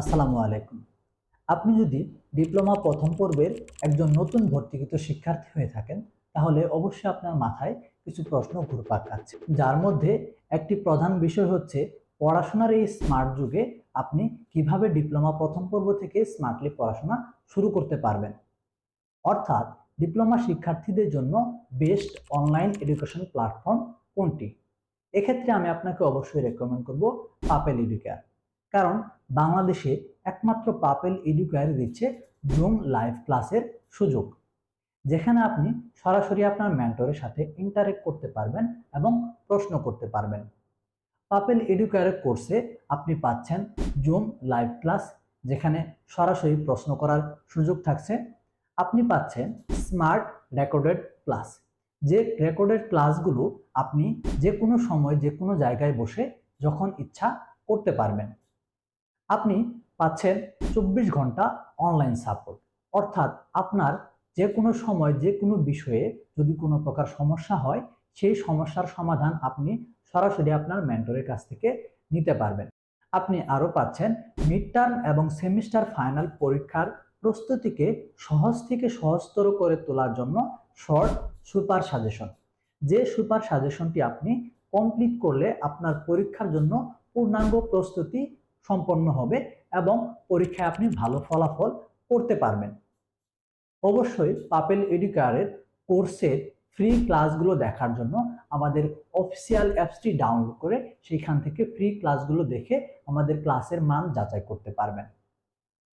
আসসালামু আলাইকুম। আপনি যদি ডিপ্লোমা প্রথম পর্বের একজন নতুন ভর্তিকৃত শিক্ষার্থী হয়ে থাকেন, তাহলে অবশ্যই আপনার মাথায় কিছু প্রশ্ন ঘুরপাক খাচ্ছে। যার মধ্যে একটি প্রধান বিষয় হচ্ছে, পড়াশোনার এই স্মার্ট যুগে আপনি কীভাবে ডিপ্লোমা প্রথম পর্ব থেকে স্মার্টলি পড়াশোনা শুরু করতে পারবেন? অর্থাৎ, ডিপ্লোমা শিক্ষার্থীদের জন্য বেস্ট অনলাইন এডুকেশন প্ল্যাটফর্ম কোনটি? এক্ষেত্রে আমি আপনাকে অবশ্যই রেকমেন্ড করব পাপেল এডুকেয়ার। কারণ বাংলাদেশে একমাত্র পাপেল এডুকেয়ার দিচ্ছে জুম লাইভ ক্লাসের সুযোগ, যেখানে আপনি সরাসরি আপনার মেন্টরের সাথে ইন্টারেক্ট করতে পারবেন এবং প্রশ্ন করতে পারবেন। পাপেল এডুকেয়ারের কোর্সে আপনি পাচ্ছেন জুম লাইভ ক্লাস, যেখানে সরাসরি প্রশ্ন করার সুযোগ থাকছে। আপনি পাচ্ছেন স্মার্ট রেকর্ডেড ক্লাস, যে রেকর্ডেড ক্লাসগুলো আপনি যে কোনো সময় যে কোনো জায়গায় বসে যখন ইচ্ছা করতে পারবেন। আপনি পাচ্ছেন চব্বিশ ঘণ্টা অনলাইন সাপোর্ট অর্থাৎ আপনার যে কোনো সময় যে কোনো বিষয়ে যদি কোনো প্রকার সমস্যা হয়, সেই সমস্যার সমাধান আপনি সরাসরি আপনার মেন্টরের কাছ থেকে নিতে পারবেন। আপনি আরও পাচ্ছেন মিড টার্ম এবং সেমিস্টার ফাইনাল পরীক্ষার প্রস্তুতিকে সহজ থেকে সহজতর করে তোলার জন্য শর্ট সুপার সাজেশন যে সুপার সাজেশনটি আপনি কমপ্লিট করলে আপনার পরীক্ষার জন্য পূর্ণাঙ্গ প্রস্তুতি সম্পন্ন হবে এবং পরীক্ষায় আপনি ভালো ফলাফল করতে পারবেন। অবশ্যই পাপেল এডুকারের কোর্সের ফ্রি ক্লাসগুলো দেখার জন্য আমাদের অফিসিয়াল অ্যাপসটি ডাউনলোড করে সেইখান থেকে ফ্রি ক্লাসগুলো দেখে আমাদের ক্লাসের মান যাচাই করতে পারবেন।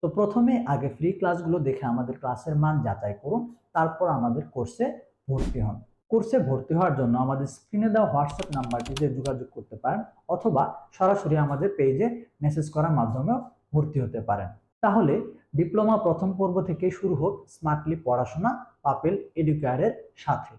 তো প্রথমে আগে ফ্রি ক্লাসগুলো দেখে আমাদের ক্লাসের মান যাচাই করুন, তারপর আমাদের কোর্সে ভর্তি হন। কোর্সে ভর্তি হওয়ার জন্য আমাদের স্ক্রিনে দেওয়া হোয়াটসঅ্যাপ নাম্বারটিতে যোগাযোগ করতে পারেন অথবা সরাসরি আমাদের পেজে মেসেজ করার মাধ্যমেও ভর্তি হতে পারেন। তাহলে ডিপ্লোমা প্রথম পর্ব থেকে শুরু হোক, স্মার্টলি পড়াশোনা, পাপেল এডুকেয়ারের সাথে।